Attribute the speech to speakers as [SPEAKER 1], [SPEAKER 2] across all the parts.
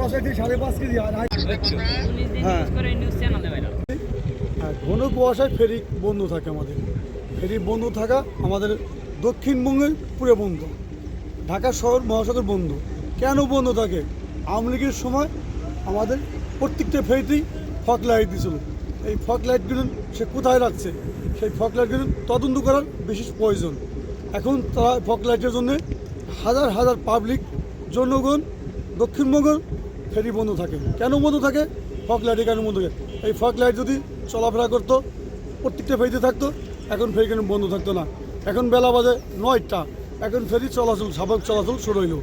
[SPEAKER 1] সাড়ে পাঁচ কেজি আর
[SPEAKER 2] দিন
[SPEAKER 1] হ্যাঁ।
[SPEAKER 2] ইউজ করে নিউজ চ্যানেলে ভাইরাল
[SPEAKER 1] হ্যাঁ, ঘন কুয়াশায় ফেরি বন্ধ থাকে আমাদের। ফেরি বন্ধ থাকা আমাদের দক্ষিণবঙ্গের পুরো বন্ধ। ঢাকা শহর মহাসাগর বন্ধ। কেন বন্ধ থাকে? আওয়ামী লীগের সময় আমাদের প্রত্যেকটা ফেরিতেই ফক লাইট দিয়েছিল এই ফক লাইটগুলো সে কোথায় রাখছে? সেই ফক লাইটগুলো তদন্ত করার বিশেষ প্রয়োজন। এখন তারা ফক লাইটের জন্য হাজার হাজার পাবলিক জনগণ দক্ষিণবঙ্গের ফেরি বন্ধ থাকে। কেন বন্ধ থাকে? ফক লাইটে কেন বন্ধ থাকে। এই ফক লাইট যদি চলাফেরা করতো, প্রত্যেকটা ফেরিতে থাকতো, এখন ফেরি কেন বন্ধ থাকতো না? এখন বেলা বাজে নয়টা। এখন ফেরি চলাচল স্বাভাবিক চলাচল শুরু হইল।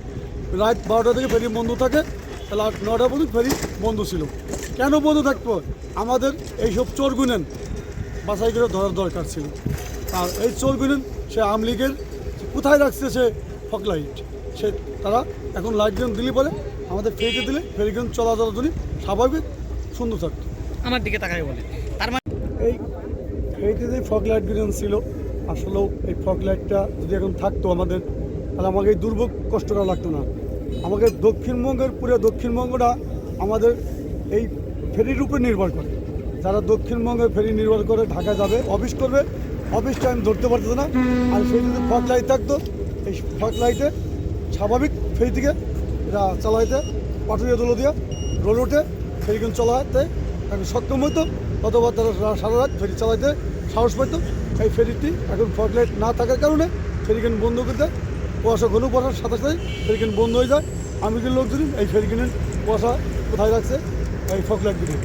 [SPEAKER 1] রাত বারোটা থেকে ফেরি বন্ধ থাকে তাহলে আট নটা পর্যন্ত ফেরি বন্ধ ছিল। কেন বন্ধ থাকতো? আমাদের এইসব চোর গুনেন বাছাই করে ধরার দরকার ছিল। আর এই চোর গুনেন সে আওয়ামী লীগের, কোথায় রাখছে সে ফক লাইট সে তারা এখন লাইট দিলে পরে আমাদের ফেরিতে দিলে ফেরি গেন চলাচলের জন্য স্বাভাবিক সুন্দর থাকতো।
[SPEAKER 2] আমার দিকে তাকাই বলে। তার মানে
[SPEAKER 1] এই ফেরিতে যে ফগ লাইটগুলো ছিল আসলেও এই ফগ লাইটটা যদি এখন থাকতো আমাদের তাহলে আমাকে এই দুর্ভোগ কষ্ট করা লাগতো না। আমাকে দক্ষিণবঙ্গের পুরো দক্ষিণবঙ্গটা আমাদের এই ফেরির উপরে নির্ভর করে। যারা দক্ষিণবঙ্গের ফেরি নির্ভর করে ঢাকা যাবে অফিস করবে অফিস টাইম ধরতে পারতো না। আর ফেরি যদি ফগ লাইট থাকতো এই ফগ লাইটে স্বাভাবিক ফেরি থেকে এরা চালাইতে পাটুরিয়া দোলো দিয়ে রোল উঠে, ফেরি কিন্তু চালাতে এখন সক্ষম হইতো, অথবা তারা সারা রাত ফেরি চালাইতে সাহস পাইতো। এই ফেরিটি এখন ফগলাইট না থাকার কারণে ফেরিকেন বন্ধ করতে কুয়াশা ঘন কুয়াশার সাথে সাথে ফেরিকেন বন্ধ হয়ে যায়। আমি কিন্তু লোক লোকজন এই ফেরিকেনের কুয়াশা কোথায় রাখছে? এই ফগ লাইটগুলি